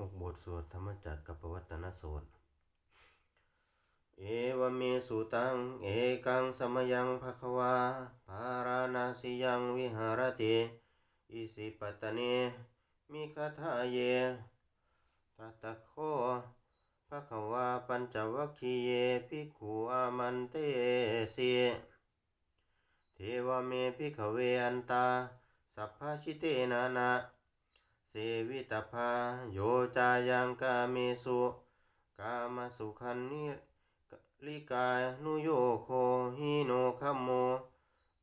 หกบทสวดธรรมจักรกับปวัตนสูตรเอวเมสุตัง เอกังสมยังภควาภาราณาสิยังวิหารติอิสิปตเนมิคทาเยตตะโคภควาปัญจวัคคีเยภิกขุอามันเตสิเทวเมภิกขเวอันตา สัพพชิเตนานา สวิตภาโยจายังกาเมสุกามสุขันนิลิกานุโยโคหิโนคัมโม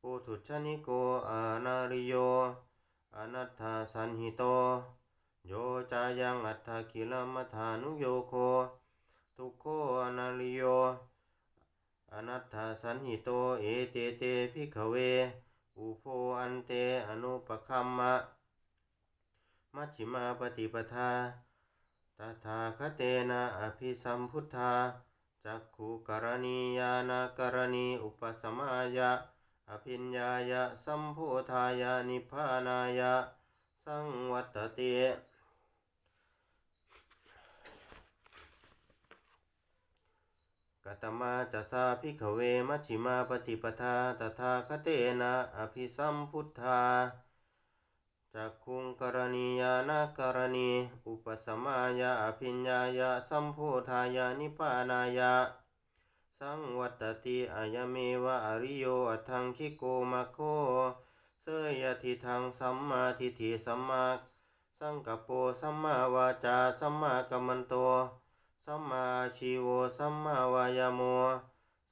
ปุถุชนิโกอานาริโยอนัตถาสันหิโต โยจายังอัตถกิลมัฐานุโยโค ทุโคอนาริโยอนัตถาสันหิโตเอเตเตภิกขเว อุโพอันเตอนุปคัมมะ มัชฌิมาปฏิปทาตถาคเตนะอภิสัมพุทธาจักขุกรณียานากรณีอุปสมายะ อภิญญายะสัมโพธายะนิพพานายะ สังวัตเตกัตมาจะสาภิกขเวมัชฌิมาปฏิปทาตถาคเตนะอภิสัมพุทธา จักขุงกรณียานากรณี อุปสมายะอภิญญายะสัมโพธายะนิพานายะสังวัตติอายเมวะอริโยอัตถังคิโกมาโคเสยทิทังสัมมาทิฏฐิสัมมาสังกปโปสัมมาวาจาสัมมากัมมันโตสัมมาชีโวสัมมาวายโม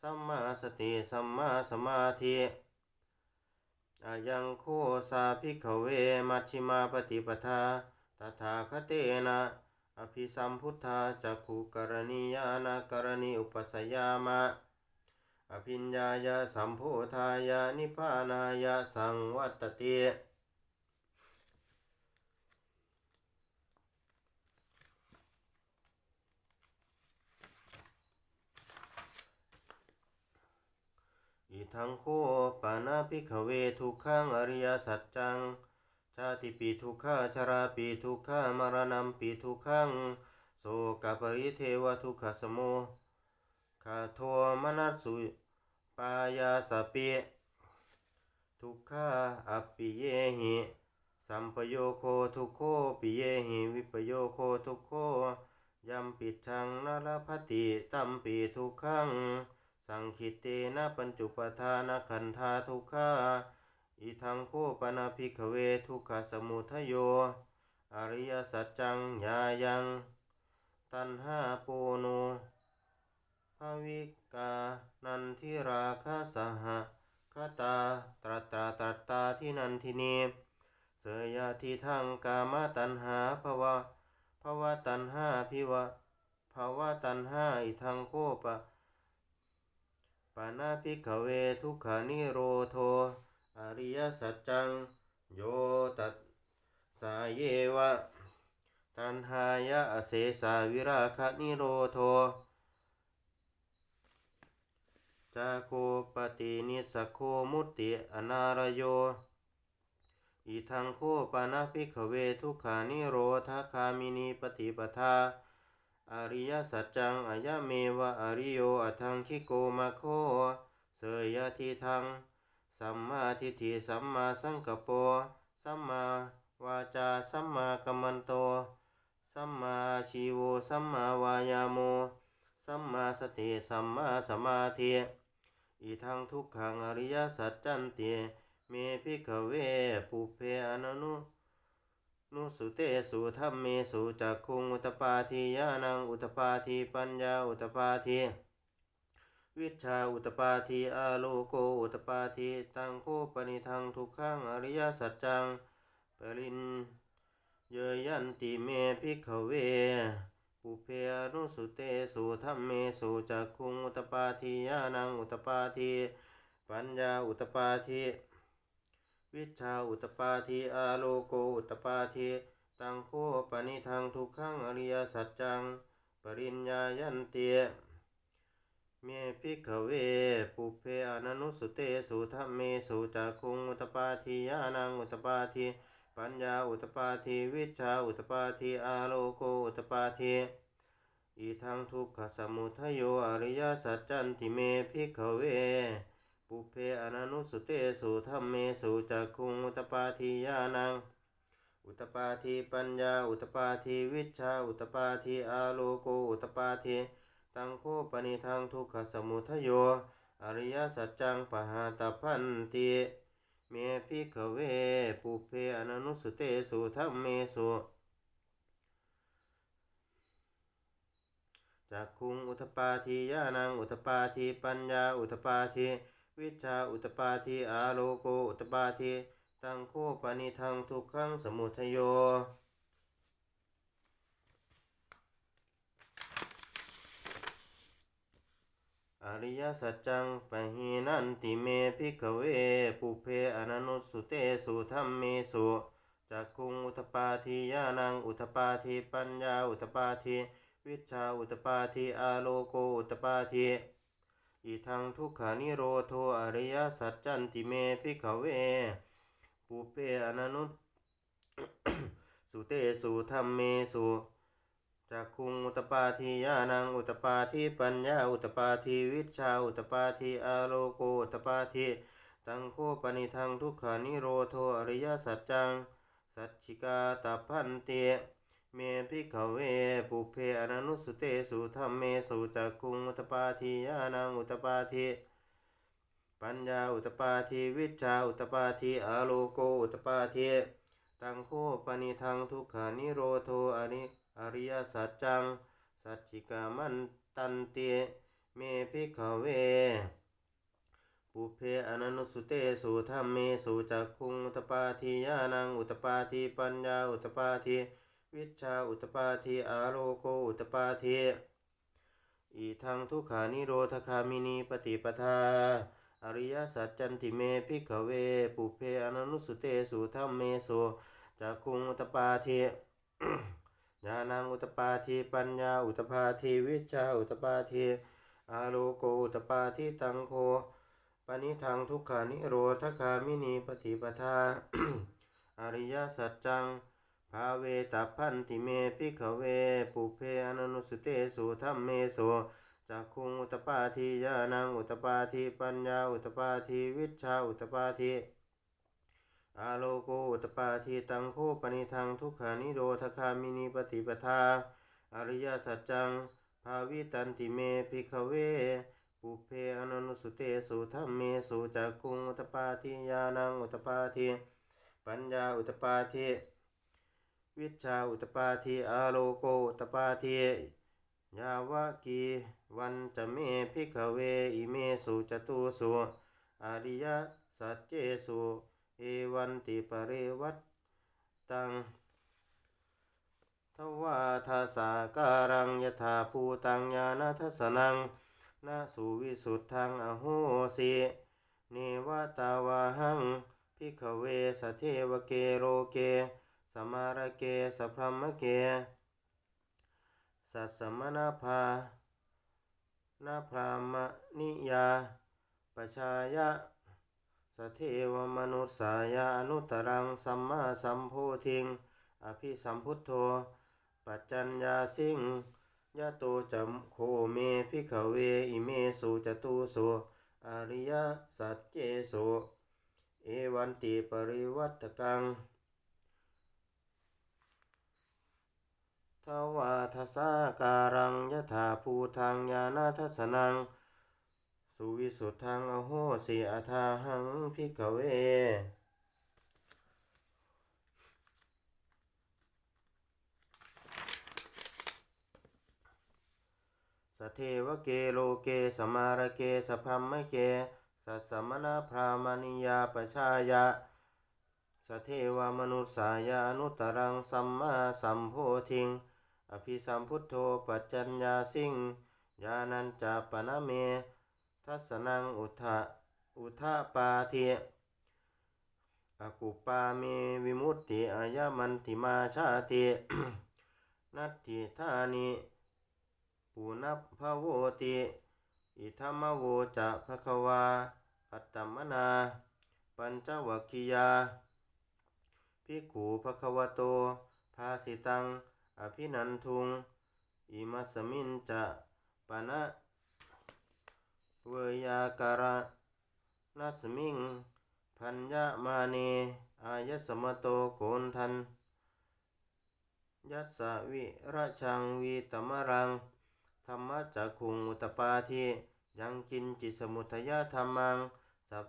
สัมมาสติสัมมาสมาธิ อายังโคสาภิกขเวมัชฌิมาปฏิปทาตถาคเตนะอภิสัมพุทธาจักขุกรณียานากรณีอุปสยามะ อภิญญายาสัมโพธายานิพานายาสังวัตติอิ ทังโคปานาภิกขเวทุกขังอริยสัจจัง ชาติปีทุกขาชราปีทุกขามรณะปีทุกขังโสกปริเทวทุกขสมุขะโทมนัสสุปายาสปิทุกขาอปิเยหิสัมปโยโคทุกโคปิเยหิวิปโยโคทุกโคยัมปิดชังนรพติตัมปีทุกขัง สังคิเตนะปัญจุปทานขันธาทุกขาอิทังโคปนาภิกเวทุกขสมุทโย อริยสัจจังยายัง ตันหาปูโนภวิกา นันทิราคาสหะคตาตรัตาตรัตาที่นันทินีเสยาทิทังกามตันหาภวะภวะตันหาพิวะภวะตันหาอิทังโคปะ ปานาภิกเวทุกขานิโรโท อริยสัจจัง โยตัสสาเยวะ ตันหายะอเสสาวิราคะนิโรโทจาโคปตินิสโคมุตติอนารโย อิทังโคปานาภิกเวทุกขานิโรธาคามินีปฏิปทา อริยสัจจังอายะเมวะอริโยอัทังคิโกมาโคเสยทิทัง สัมมาทิฏฐิสัมมาสังกปโปสัมมาวาจาสัมมากัมมันโต สัมมาชีโวสัมมาวายาโม สัมมาสติสัมมาสมาธิอีทังทุกขังอริยสัจจันติเมภิกเวปุเพอนั นุสุเตสุธรรมเมสุจักคุงอุตปาทิยานังอุตปาทิปัญญาอุตปาทิวิชาอุตปาทิอาโลโกอุตปาทิตังโคปนิทังทุกขังอริยสัจจังปรินเยยันติเมภิกเวปุเพอนุสุเตสุธรรมเมสุจักคุงอุตปาทิยานังอุตปาทิปัญญาอุตปาทิ วิชาอุตปาทิอาโลโกอุตปาทิตังโคปนิทังทุกขังอริยสัจจัง ปริญญายันเตเมภิกเวปุเพอนันุสุเตสุธรรมเมสุจักคุงอุตปาทิยานังอุตปาทิปัญญาอุตปาทิวิชาอุตปาทิอาโลโกอุตปาทิอีทังทุกขสมุทโยอริยสัจจันติเมพิกเว ปุเพอนันุสุเตสุธรรมเมสุจักคุงอุตปาทิยานัง อุตปาทิปัญญา อุตปาทิวิชา อุตปาทิอาโลโก อุตปาทิตังโคปนิทังทุกขสมุทโย อริยสัจจังปหาตพันติเมพิกขเวปุเพอนันุสุเตสุธรรมเมสุจักคุงอุตปาทิยานัง อุตปาทิปัญญา อุตปาทิ วิชาอุตปาทิอาโลโกอุตปาทิตังโคปนิทังทุกขังสมุทโยอริยสัจจังปะหีนันติเมพิกเวปุเพอนันุสุเตสุธรรมเมสุจักคุงอุตปาทิยานังอุตปาทิปัญญาอุตปาทิวิชาอุตปาทิอาโลโกอุตปาทิ อีทังทุกขานิโรโทอริยสัจจันติเมพิกเวปุเพอนันุสุเตสุธรรมเมสุจักคุงอุตปาทิยานังอุตปาทิปัญญาอุตปาทิวิชชาอุตปาทิอาโลโกอุตปาทิตังโคปนิทังทุกขานิโรโทอริยสัจจัง สัจฉิกาตาพันเต เมพิกขเวปุเพอนันุสุเตสุธรรมเมสุจักคุงอุตปาทิยานังอุตปาทิปัญญาอุตปาทิวิชาอุตปาทิอาโลโกอุตปาทิตังโคปนิทังทุกขานิโรโทอริอริยสัจจัง สัจจิกามันตันเตเมพิกขเวปุเพอนันุสุเตสุธรรมเมสุจักคุงอุตปาทิยานังอุตปาทิปัญญาอุตปาทิ วิชาอุตปาทิอาโลโกอุตปาทิอีทังทุกขานิโรธคามินีปฏิปทา อริยสัจจันติเมพิกเว ปุเพอนันุสุเตสุธรรมเมโสจักคุงอุตปาทิญาณังอุตปาทิปัญญาอุตปาทิวิชาอุตปาทิอาโลโกอุตปาทิตังโคปนิทังทุกขานิโรธคามินีปฏิปทา อริยสัจจัง ภาเวตัพันติเมพิขเวปุเพอนันุสุเตสุธรรมเมโสจักคุงอุตปาทิญาณังอุตปาทิปัญญาอุตปาทิวิชาอุตปาทิอาโลโกอุตปาทิตังโคปนิทังทุกขานิโรธคามินีปฏิปทา อริยสัจจังภาวิตันติเมพิกเวปุเพอนันุสุเตสุธรรมเมสุจักคุงอุตปาทิญาณังอุตปาทิปัญญาอุตปาทิ วิชาอุตปาทิอาโลโกตปาทิยาวะกีวันจะเมพิกเวอิเมสุจตุสุอริยสัจเจสุเอวันติปริวัตตังทวาทาสาการังยถาภูตังญาณทัสนังนาสุวิสุทธังอโหสิเนวตาวาหังพิกเวสเทวเกโรเก มารเกสพรมเก สัสสมนาภานาพรามนิยาปชายะสเทวมนุสสายานุตรังสัมมาสัมโพธิง อภิสัมพุทโธ ปัจจัญญาสิงยะโตจัมโคเมพิขเวอิเมสุจตุโสอริยสัจเจโสเอวันติปริวัตกัง ทวาทสาการังยถาภูทังญาณทัสนัง สุวิสุทธังอโหสิอาทาหังพิกเว สเทวเกโลเกสมารเกสพรหมเกสัสมณพรามณิยาปชายะสเทวมนุสสายานุตรังสัมมาสัมโพธิง อภิสัมพุทโธปัจจัญญาสิงญาณัญจาปนะเม ทัสนังอุทะอุทะปาเทอกุปาเมวิมุตติอายมันติมาชาตินัตติธานิปุนัพพะโวติอิธรรมโวจะภะคะวาอัตตมนา ปัญจวัคคียาเภิกขุภควโต ภาสิตัง อภินันทุง อิมัสมินจะปะนะเวยาการะนัสมิง พัญญามาเน อายสมโตโกนทัน ยัสวิราชังวีตมรัง ธรรมจักขุงอุตปาทิยังกินจิสมุทยธรรมัง สัพ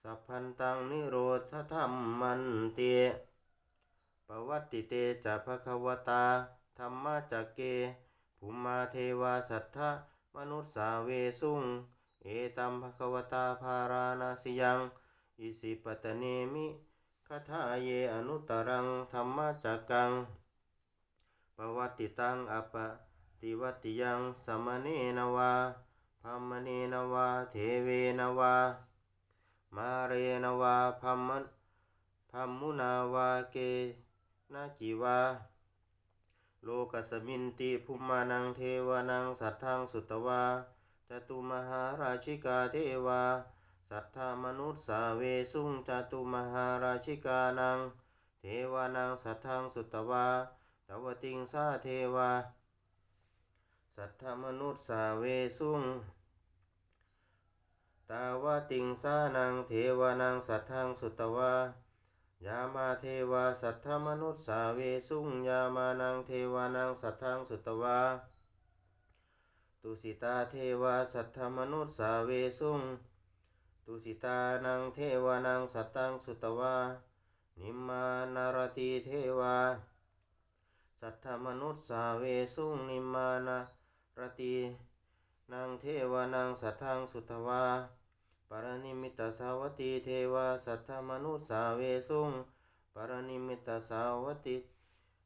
สัพพันตังนิโรธธรรมมันเต ปวัตติเตจะภควตา ธรรมจักเกภูมาเทวาสัทธะมนุสสาเวสุง เอตัมภควตาภาราณาสิยัง อิสิปตเนมิคาถาเยอนุตรังธรรมจักกังปวัตติตังอปปติวัติยังสมเนนวาพัมมเนนวาเทเวนวา มาเรนวาพัมมพัมมุนาวาเก นาจิวาโลกัสมินติภุมานังเทวานังสัทธังสุตวาจตุมหาราชิกาเทวา สัทธามนุสสาเวสุงจตุมหาราชิกานัง เทวานังสัทธังสุตวาตวติงสาเทวา สัทธมนุสสาเวสุงตาวติงสานังเทวานังสัทธังสุตวา ยามาเทวาสัทธมนุสสาเวสุงยามานังเทวานังสัทธังสุตวาตุสิตาเทวาสัทธมนุสสาเวสุงตุสิตานังเทวานังสัทธังสุตวานิมมานารติเทวา สัทธมนุสสาเวสุงนิมมานารตินางเทวานังสัทธังสุตวา ปรนิมิตสาวตีเทวาสัทธมนุสาเวสุงปรนิมิตสาวติ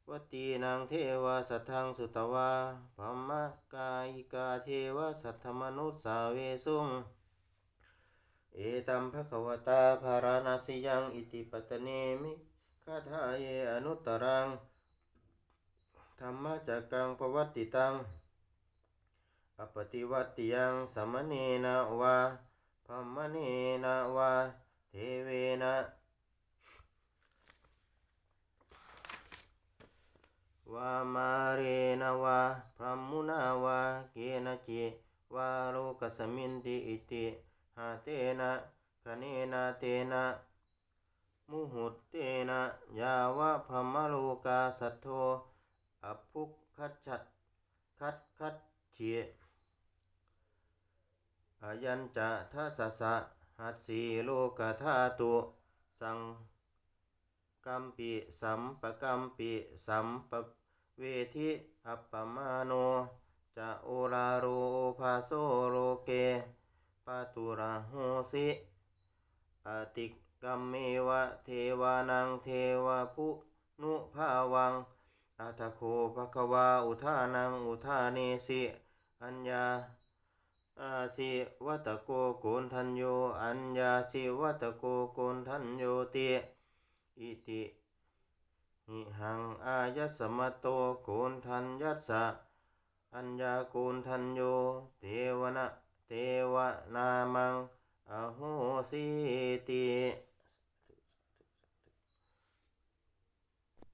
วตีนางเทวาสัทธังสุตวาพัมมะกายิกาเทวาสัทธมนุสาเวสุงเอตัมภควตาภาราณาสิยังอิติปัตตเนมิคาถาเยอนุตรังธรรมจักกังปวัตติตังอปฏิวัติยังสมเนนะวา พัมมเนนะวาเทเวนะวามาเรนะวาพรหมุนาวาเกนจิวาโลกสมินติอิติหาเตนะคเนนะเตนะมุหุตเตนะยาวะพรหมโลกาสัทโธอภุคัจฉัตคัดคัดเฉีย อายัญจะทัสสะหัสสีโลกธาตุสังกัมปิสัมปกัมปิสัมปเวทิอัปปมาโนจะโอราโรภาโซโลเกปาตุระโหสิอติกัมเมวะเทวานังเทวพุนุภาวังอัตโคภควาอุทานังอุทาเนสิ อัญญา อาสิวัตโกโกนทันโย อัญญาสิวัตโกโกนทันโยติอิติหิหังอายัสมโตโกนทันยัสสะอัญญาโกนทันโย เทวนะเทวนามังอโหสิติ